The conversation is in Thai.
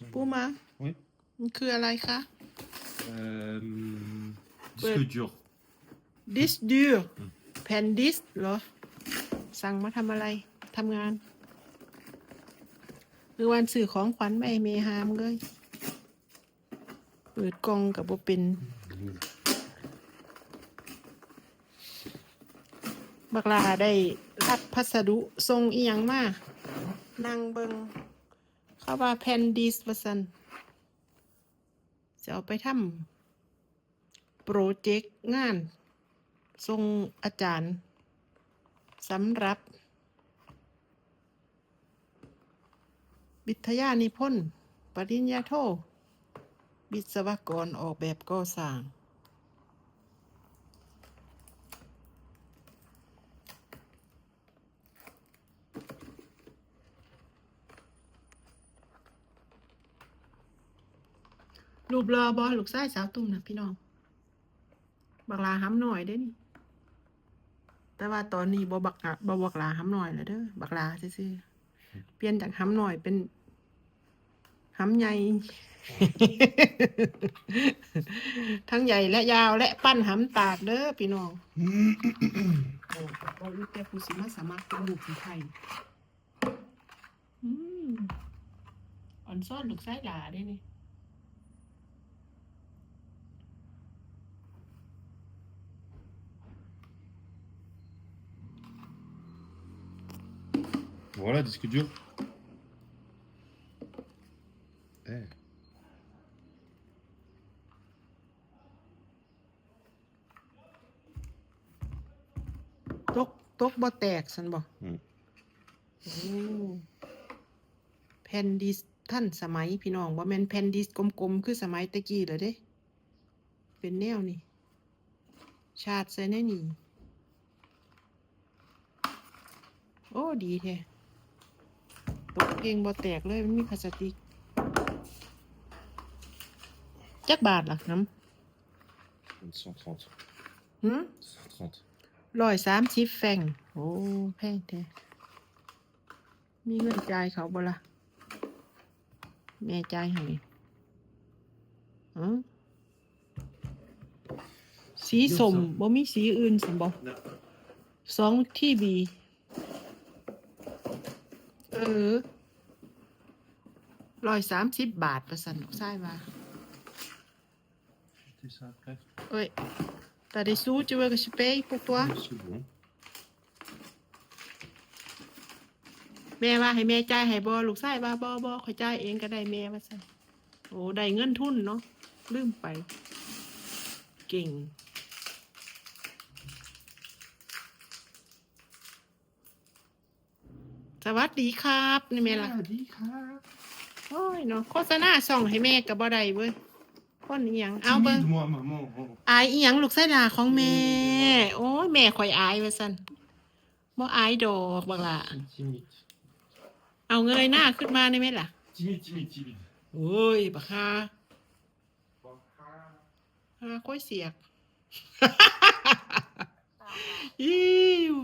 ça. ปูมา Oui. มันคืออะไรคะ Euh, Ouais. disque dur. ดิสดือแผ่นดิสเหรอ สั่งมาทำอะไรทำงานหรือวันสื่อของขวัญไม่เมฮามเลย เปิดกล่องกับบ่เป็นบักลาได้รับพัสดุทรงอีหยังมานั่งเบิง เขาว่าแผ่นดิสวสันจะเอาไปทำโปรเจกต์งาน ทรงอาจารย์สำหรับ วิทยานิพนธ์ ปริญญาโทวิศวกรออกแบบก่อสร้าง รูปรอบอลูกไส้สาวตุ่มนะพี่น้องบักลาห้ำหน่อยเด้นี่ แต่ว่าตอนนี้บบักอะบบักลาห้ำหน่อยแล้วเด้อบักลาซื่อเปลี่ยนจากห้ำหน่อยเป็นห้ำใหญ่ทั้งใหญ่และยาวและปั้นห้ำตากเด้อพี่น้องโอ้โอ้ลูกแต่ผู้สิมาสามารถเป็นลูกไทยอืมอ่อนซ่อนลูกไส้หลาได้นี่ Voilà, disque dur. Eh. ตกตกบ่แตกสันบ่อืม โอ้แผ่นดิสท่านสมัยพี่น้องบ่แม่นแผ่นดิสกลมๆ คือสมัยตะกี้เหรอเด้ เป็นแนวนี่ ชาติใส่ในนี่ โอ้ ดีแท้ตก เองบ่แตกเลยมันมีพลาสติกจักบาทล่ะน้ 130. ำหืม 130. ร้อยสามสิบแฟง โอ้แพงแท้มีเงินจ่ายเขาบ่ละแม่จ่ายให้อ๋อสีสมบ่มีสีอื่นสมบ่สองที่บี เออ ร้อยสามสิบบาทประสันดอกไส้มา C'était ça après. เอ้ย t'as des sous tu veux que je paye pour toi Oui, C'est bon. แม่ว่าให้แม่จ่ายให้บอลูกชายว่าบอบอขอยจ่ายเองก็ได้แม่ว่าซะโอ้ได้เงินทุนเนาะลืมไป เก่ง สวัสดีครับ นี่แม่ล่ะ dit crap. โอ้ยเนาะโฆษณาส่องให้แม่กับบ่ได้เว้ยคนอีหยังเอาเบิ่ง moi, maman. Oh. อายอีหยังลูกไส้ดาของแม่ โอ้ยแม่ข่อยอายว่าซั่นบ่อายดอกบักล่ะ Timide. เอาเงยหน้าขึ้นมาได้ไหมล่ะ Timide, timide, timide. โอ้ยบักฮาฮาค่อยเสียก อิว